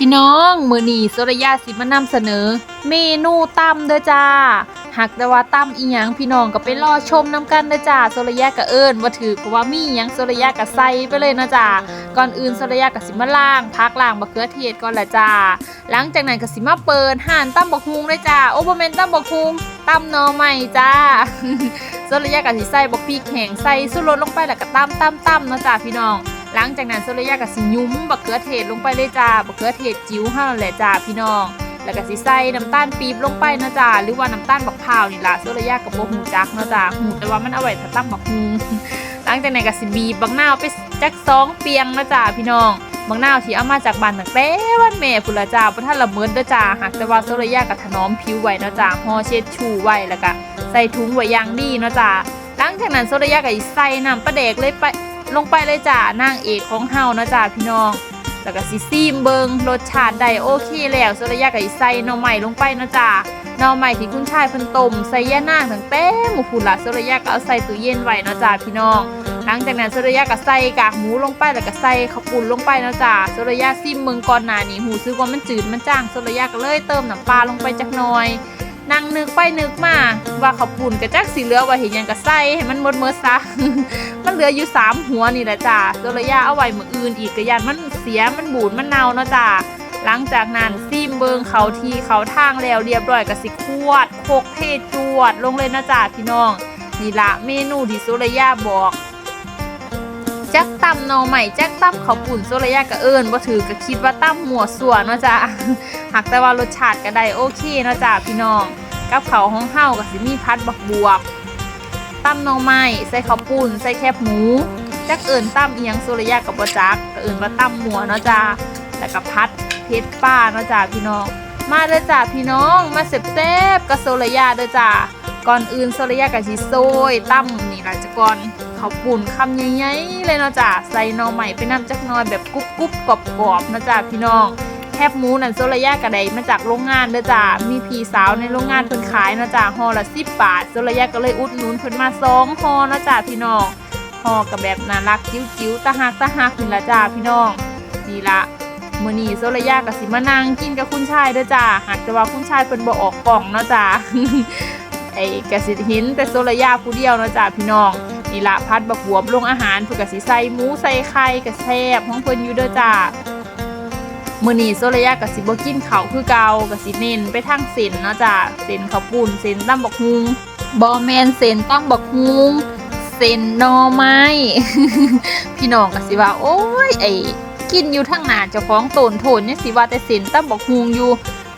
พี่น้องมือนีสุรยาสิมานำเสนอ เมนูตั้มเด้อจ้าหากแต่ว่าตั้มอีหยังพี่น้องก็ไปรอชมน้ำกันเด้อจ้าสุรยาก็เอิญว่าถือเพราะว่ามีหยังสุรยาก็ใส่ไปเลยนะจ้าก่อนอื่นสุรยาก็สิมาล้างพักล้างมะเขือเทศก่อนละจ้าหลังจากนั้นก็สิมาเปิดห่านตั้มบักฮุงเลยจ้าโอ้บ่แมนตั้มบักฮุงตั้มหนอใหม่จ้าสุรยาก็สิใส่บักพริกแห้งใส่สุรสลงไปแล้วก็ตั้มตั้มตั้มนะจ้าพี่น้อง หลังจากนั้นโซเลยากับสิยุ้มบักเขือเทศลงไปเลยจ้าบักเขือเทศจิ๋วห้าแหละจ้าพี่น้อง แล้วก็สิใส่น้ำตาลปี๊บลงไปนะจ้าหรือว่าน้ำตาลบักพร้าวนี่ล่ะโซเลยากับโบหูจักนะจ้าหูแต่ว่ามันเอาไว้ถ้าตั้งบักฮูหลังจากนั้นก็สิบีบบักนาวไปจักสองเปียงนะจ้าพี่น้องบักนาวที่เอามาจากบ้านตั้งแต่วันแม่พุละจ้าบ่ทันละเมิดเด้จ้าหากแต่ว่าโซเลยากับถนอมผิวไว้นะจ้าห่อเช็ดชูไว้แล้วก็ใส่ถุงไว้อย่างดีนะจ้าหลังจากนั้นโซเลยาก็สิใส่น้ำปลาแดกเลยไป ลงไปเลยจ้านางเอกของเฮานะจ้าพี่น้อง แล้วก็สิซีมเบิงรสชาติได้โอเคแล้วสุรยาก็สิใส่หน่อใหม่ลงไปนะจ้าหน่อใหม่ที่คุณชายเพิ่นต้มใส่ย่านางตั้งแต่หมูพุ่นละสุรยาก็เอาใส่ตู้เย็นไว้นะจ้าพี่น้องหลังจากนั้นสุรยาก็ใส่กากหมูลงไปแล้วก็ใส่ข้าวปุ้นลงไปนะจ้าสุรยาซิมเบิงก่อนหน้านี้หูซึกว่ามันจืดมันจ้างสุรยาก็เลยเติมน้ำปลาลงไปจักหน่อย นั่งนึกไปนึกมาว่าข้าปุ้นกับจักสีเหลือว่าเห็นยังก็ใส่ให้มันหมดเมดซะ มันเหลืออยู่สามหัวนี่แหละจ้าโซระยะเอาไว้มืออื่นอีกกระยันมันเสียมันบูดมันเน่าเนาะจ้าหลังจากนั้นซีมเบิงเขาทีเขาทางแล้วเรียบร้อยก็สิควดโคกเทจวด ลงเลยนะจ้าพี่น้องนี่ละเมนูที่โซระยะบอก จักตั้มหนอใหม่จักตั้มข้าวปุ่นโซระยะก็เอิญว่าถือก็คิดว่าตั้มหมัวสัวเนาะจ้าหากแต่ว่ารสชาติก็ได้โอเคเนาะจ้าพี่น้องกับเขาวของเฮาก็สิมีพัดบักบวบตั้มหน่อไม้ใส่ข้าวปุ้นใส่แคบหมูจักเอิญตั้มอียงสุริยะกับบ่จักก็เอิญว่าตั้มหมัวเนาะจ้าแล้วก็พัดเพชรป้าเนาะจ้าพี่น้อง มาเด้อจ้าพี่น้องมาเสบเซบๆกับโซลยาเด้อจ้าก่อนอื่นโซลยากับสิโซยตั้มนี่หล่ะจะก่อน ข้าวปุ่นคำใหญ่ๆเลยเนาะจ้าใส่นอใหม่ไปน้ำจักน่อยแบบกรุบกรุบกรอบกรอบๆเนาะจ้าพี่น้องแคบหมูนั่นโซระยะกระไดมาจากโรงงานเด้อจ้ามีพี่สาวในโรงงานเพิ่นขายนะจ้าห่อละสิบบาทโซระยะก็เลยอุดหนุนเพิ่นมาสองห่อนะจ้าพี่น้องห่อกับแบบน่ารักจิ๋วๆตะหักตะหักนี่ละจ้าพี่น้องนี่ละมื้อนี้โซระยะก็สิมานั่งกินกับคุณชายเด้อจ้าหากแต่ว่าคุณชายเพิ่นบ่ออกกล่องเนาะจ้าไอ้กสิเห็นแต่โซระยะผู้เดียวเนาะจ้าพี่น้อง นี่ละพัดบักบวบลงอาหารเพิ่นก็สิใส่หมูใส่ไข่ก็แซ่บของเพิ่นอยู่เด้อจ้ามื้อนี้โซระยะกับสิบ่กินข้าวคือเก่ากับสิเน้นไปทางเส้นเนาะจ้ะเส้นข้าวปุ้นเส้นตำบักฮุงบ่แม่นเส้นต้องบักฮุงเส้นหน่อไม้พี่น้องก็สิว่า โอ้ยไอ้กินอยู่ทางหน้าเจ้าของตนโทนเนี่ยสิว่าแต่เส้นตำบักฮุงอยู่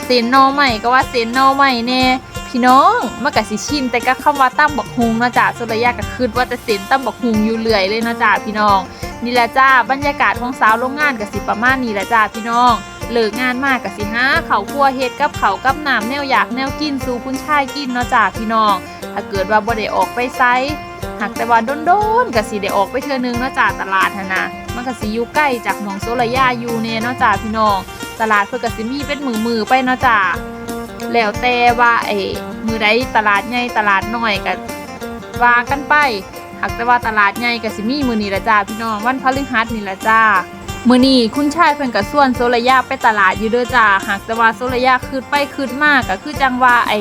เส้นหน่อไม้ก็ว่าเส้นหน่อไม้แน่ พี่น้องมันก็สิชินแต่ก็คำว่าตำบักฮุงเนาะจ้ะโซระยะก็คิดว่าแต่เส้นตำบักฮุงอยู่เรื่อยเลยเนาะจ้ะพี่น้อง นี่แหละจ้าบรรยากาศของสาวโรงงานกับสิประมาณนี้แหละจ้าพี่น้องเลิกงานมากกับสิหาเขาวคั่วเฮ็ดกับเขากับน้ำแนวอยากแนวกินสู่คุณชายกินเนาะจ้าพี่น้อง ถ้าเกิดว่าบ่ได้ออกไปไซหากแต่ว่าโดนๆก็สิได้ออกไปเทื่อนึงเนาะจ้าตลาดหนะมันก็สิอยู่ใกล้จากหนองโซระยาอยู่เนี่ยเนาะจ้าพี่น้อง ตลาดเพิ่นก็สิมีเป็นมือๆไปเนาะจ้า แล้วแต่ว่าไอ้มือใดตลาดใหญ่ตลาดน้อยก็ว่ากันไปหากแต่ว่าตลาดใหญ่ก็สิมีมื้อนี้ละจ้าพี่น้องวันพฤหัสนี่ละจ้ามื้อนี้คุณชายเพิ่นก็ส่วนโซระยะไปตลาดอยู่เด้อจ้าหากแต่ว่าโซระยะคืดไปคืดมากก็คือจังว่าไอ้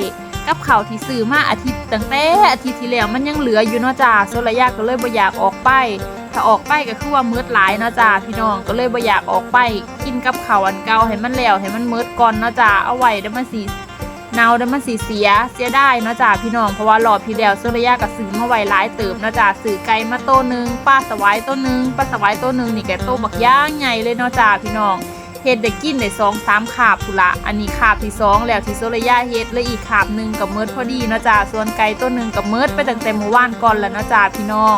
กับข้าวที่ซื้อมาอาทิตย์ตั้งแต่อาทิตย์ที่แล้วมันยังเหลืออยู่เนาะจ้าโซระยะก็เลยบ่อยากออกไปถ้าออกไปก็คือว่ามืดหลายเนาะจ้าพี่น้องก็เลยบ่อยากออกไปกินกับข้าวอันเก่าให้มันแล้วให้มันมืดก่อนเนาะจ้าเอาไว้เดี๋ยวมันสิ เนาเดี๋ยมันสีเสียเสียได้เนาะจ้าพี่น้องเพราะว่ารอบพี่แล้วโซระยะกับซื้อมาไว้หลายเติมเนาะจ้าซื้อไก่มาโตวหนึงป้าสวายโตวหนึงป้าสวายโตวหนึงนี่แกโตบักย่างใหญ่เลยเนาะจ้าพี่น้องเฮ็ดได้กินได้สองสามขาบพุละอันนี้ขาบที่สองแล้วที่โซระยะเฮ็ดเลยอีกขาบหนึ่งกับเมิดพอดีเนาะจ้าส่วนไก่ตัวหนึ่งกับเมิดไปตั้งแต่เมื่อวานก่อนแล้วเนาะจ้าพี่น้อง